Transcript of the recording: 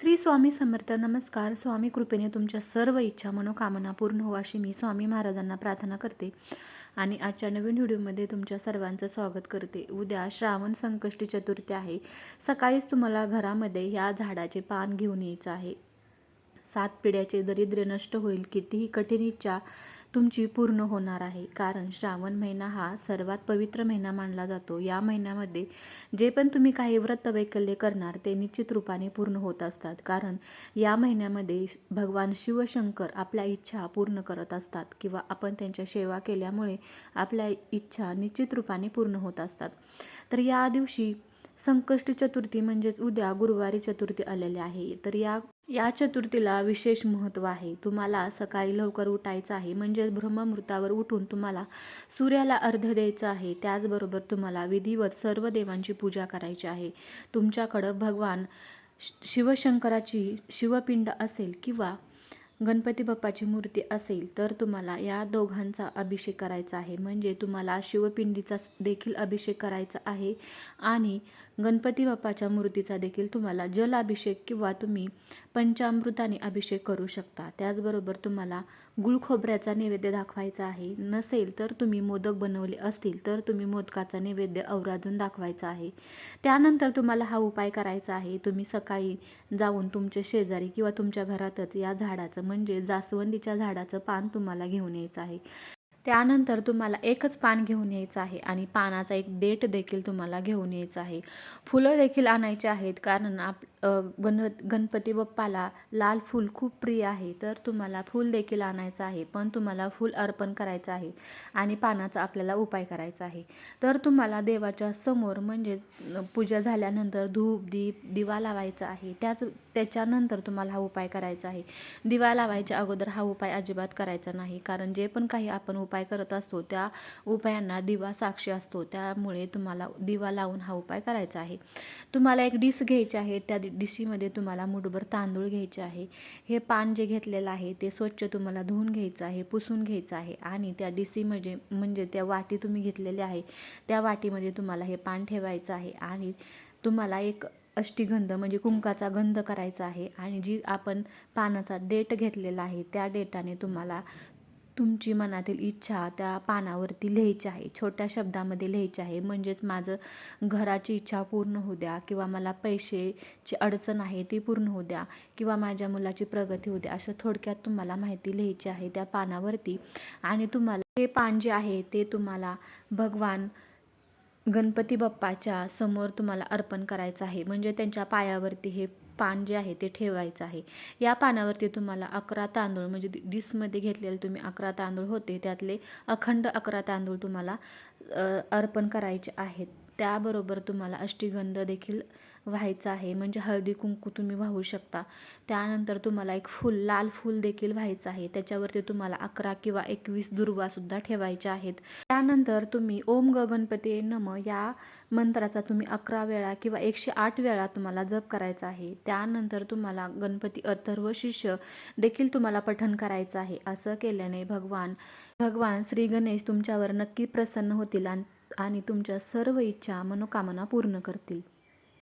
श्री स्वामी समर्थ नमस्कार. स्वामी कृपेने तुमच्या सर्व इच्छा मनोकामना पूर्ण हो अशी मी स्वामी महाराजांना प्रार्थना करते आणि आजच्या नवीन व्हिडिओमध्ये तुमच्या सर्वांचं स्वागत करते. उद्या श्रावण संकष्टी चतुर्थी आहे. सकाळीच तुम्हाला घरामध्ये या झाडाचे पान घेऊन यायचं आहे. सात पिढ्याचे दरिद्र्य नष्ट होईल कितीही कठीण इच्छा तुमची पूर्ण होणार आहे. कारण श्रावण महिना हा सर्वात पवित्र महिना मानला जातो. या महिन्यामध्ये जे पण तुम्ही काही व्रत वैकल्य करणार ते निश्चित रूपाने पूर्ण होत असतात. कारण या महिन्यामध्ये भगवान शिवशंकर आपल्या इच्छा पूर्ण करत असतात किंवा आपण त्यांच्या सेवा केल्यामुळे आपल्या इच्छा निश्चित रूपाने पूर्ण होत असतात. तर या दिवशी संकष्ट चतुर्थी म्हणजेच उद्या गुरुवारी चतुर्थी आलेली आहे. तर या या चतुर्थीला विशेष महत्त्व आहे. तुम्हाला सकाळी लवकर उठायचं आहे. म्हणजेच ब्रह्ममृतावर उठून तुम्हाला सूर्याला अर्ध द्यायचं आहे. त्याचबरोबर तुम्हाला विधिवत सर्व देवांची पूजा करायची आहे. तुमच्याकडं भगवान श- शिवशंकराची शिवपिंड असेल किंवा गणपती बाप्पाची मूर्ती असेल तर तुम्हाला या दोघांचा अभिषेक करायचा आहे. म्हणजे तुम्हाला शिवपिंडीचा देखील अभिषेक करायचा आहे आणि गणपती बाप्पाच्या मूर्तीचा देखील तुम्हाला जलाभिषेक किंवा तुम्ही पंचामृताने अभिषेक करू शकता. त्याचबरोबर तुम्हाला गुळ खोबऱ्याचा नैवेद्य दाखवायचा आहे. नसेल तर तुम्ही मोदक बनवले असतील तर तुम्ही मोदकाचा नैवेद्य अवराजून दाखवायचा आहे. त्यानंतर तुम्हाला हा उपाय करायचा आहे. तुम्ही सकाळी जाऊन तुमच्या शेजारी किंवा तुमच्या घरातच या झाडाचं म्हणजे जास्वंदीच्या झाडाचं पान तुम्हाला घेऊन यायचं आहे. त्यानंतर तुम्हाला एकच पान घेऊन यायचं आहे आणि पानाचा एक देठ देखील तुम्हाला घेऊन यायचं आहे. फुलं देखील आणायचे आहेत कारण आप गण गणपती बाप्पाला लाल फूल खूप प्रिय आहे. तर तुम्हाला फूल देखील आणायचं आहे पण तुम्हाला फूल अर्पण करायचं आहे आणि पानाचा आपल्याला उपाय करायचा आहे. तर तुम्हाला देवाच्या समोर म्हणजेच पूजा झाल्यानंतर धूप दीप दिवा लावायचा आहे. त्याच त्याच्यानंतर तुम्हाला हा उपाय करायचा आहे. दिवा लावायच्या अगोदर हा उपाय अजिबात करायचा नाही कारण जे पण काही आपण उप उपाय करत असतो. त्या उपायांना दिवा साक्षी असतो. त्यामुळे तुम्हाला दिवा लावून हा उपाय करायचा आहे. तुम्हाला एक डिश घ्यायची आहे. त्या डिशीमध्ये तुम्हाला मुठभर तांदूळ घ्यायचे आहे. हे पान जे घेतलेलं आहे ते स्वच्छ तुम्हाला धुवून घ्यायचं आहे पुसून घ्यायचं आहे आणि त्या डिशीमध्ये म्हणजे, म्हणजे त्या वाटी तुम्ही घेतलेली आहे त्या वाटीमध्ये तुम्हाला हे पान ठेवायचं आहे आणि तुम्हाला एक अष्टीगंध म्हणजे कुंकाचा गंध करायचा आहे आणि जी आपण पानाचा डेट घेतलेला आहे त्या डेटाने तुम्हाला तुमची मनातील इच्छा त्या पानावरती लिहायची आहे. छोट्या शब्दामध्ये लिहायची आहे. म्हणजेच माझं घराची इच्छा पूर्ण होऊ द्या किंवा मला पैशाची अडचण आहे ती पूर्ण होऊ द्या किंवा माझ्या मुलाची प्रगती होऊ द्या अशा थोडक्यात तुम्हाला माहिती लिहायची आहे त्या पानावरती. आणि तुम्हाला हे पान जे आहे ते तुम्हाला भगवान गणपती बाप्पाच्या समोर तुम्हाला अर्पण करायचं आहे. म्हणजे त्यांच्या पायावरती हे पान जे आहे ते ठेवायचं आहे. या पानावरती तुम्हाला अकरा तांदूळ म्हणजे डिसमध्ये घेतलेले तुम्ही अकरा तांदूळ होते त्यातले अखंड अकरा तांदूळ तुम्हाला अर्पण करायचे आहेत. त्याबरोबर तुम्हाला अष्टीगंध देखील व्हायचं आहे. म्हणजे हळदी कुंकू तुम्ही वाहू शकता. त्यानंतर तुम्हाला एक फूल लाल फूल देखील व्हायचं आहे. त्याच्यावरती तुम्हाला अकरा किंवा एकवीस दुर्वासुद्धा ठेवायच्या आहेत. त्यानंतर तुम्ही ओम ग गणपती नम या मंत्राचा तुम्ही अकरा वेळा किंवा एकशे आठ वेळा तुम्हाला जप करायचा आहे. त्यानंतर तुम्हाला गणपती अथर्व शिष्य देखील तुम्हाला पठन करायचं आहे. असं केल्याने भगवान भगवान श्री गणेश तुमच्यावर नक्की प्रसन्न होतील आणि आणि तुमच्या सर्व इच्छा मनोकामना पूर्ण करतील.